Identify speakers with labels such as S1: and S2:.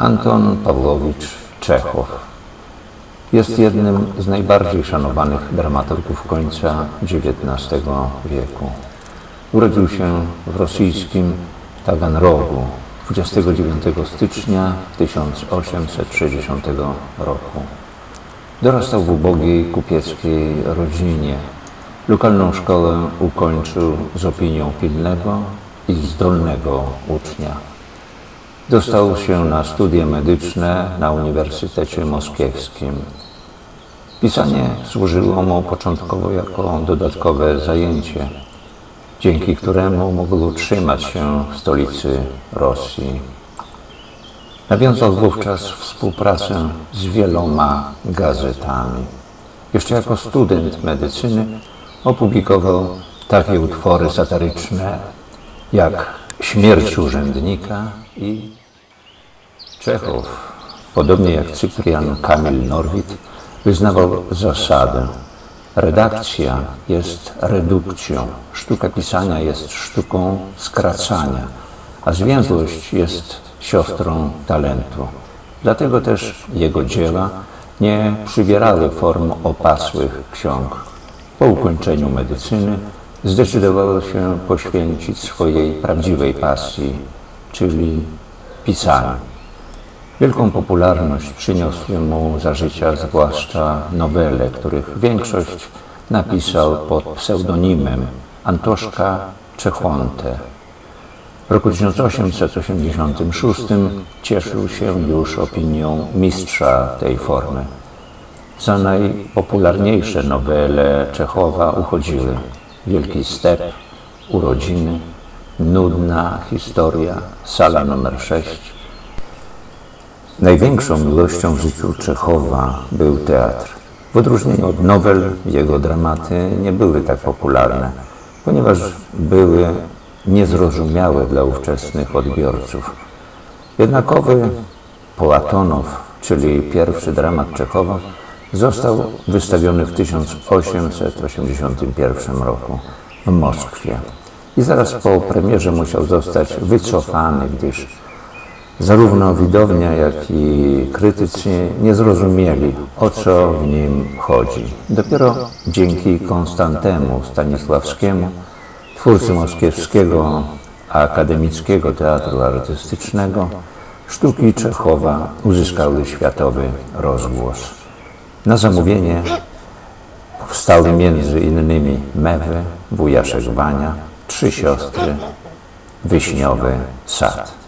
S1: Anton Pawłowicz Czechow jest jednym z najbardziej szanowanych dramaturgów końca XIX wieku. Urodził się w rosyjskim Taganrogu 29 stycznia 1860 roku. Dorastał w ubogiej kupieckiej rodzinie. Lokalną szkołę ukończył z opinią pilnego i zdolnego ucznia. Dostał się na studia medyczne na Uniwersytecie Moskiewskim. Pisanie służyło mu początkowo jako dodatkowe zajęcie, dzięki któremu mógł utrzymać się w stolicy Rosji. Nawiązał wówczas współpracę z wieloma gazetami. Jeszcze jako student medycyny opublikował takie utwory satyryczne jak Śmierć urzędnika i Czechow, podobnie jak Cyprian Kamil Norwid, wyznawał zasadę. Redakcja jest redukcją, sztuka pisania jest sztuką skracania, a zwięzłość jest siostrą talentu. Dlatego też jego dzieła nie przybierały form opasłych ksiąg. Po ukończeniu medycyny zdecydował się poświęcić swojej prawdziwej pasji, czyli pisaniu. Wielką popularność przyniosły mu za życia zwłaszcza nowele, których większość napisał pod pseudonimem Antoszka Czechonte. W roku 1886 cieszył się już opinią mistrza tej formy. Za najpopularniejsze nowele Czechowa uchodziły Wielki Step, Urodziny, Nudna historia, Sala numer 6. Największą miłością w życiu Czechowa był teatr. W odróżnieniu od nowel, jego dramaty nie były tak popularne, ponieważ były niezrozumiałe dla ówczesnych odbiorców. Jednakowy Połatonow, czyli pierwszy dramat Czechowa, został wystawiony w 1881 roku w Moskwie i zaraz po premierze musiał zostać wycofany, gdyż zarówno widownia, jak i krytycy nie zrozumieli, o co w nim chodzi. Dopiero dzięki Konstantemu Stanisławskiemu, twórcy moskiewskiego akademickiego teatru artystycznego, sztuki Czechowa uzyskały światowy rozgłos. Na zamówienie powstały między innymi Mewy, Wujaszek Wania, Trzy Siostry, Wyśniowy Sad.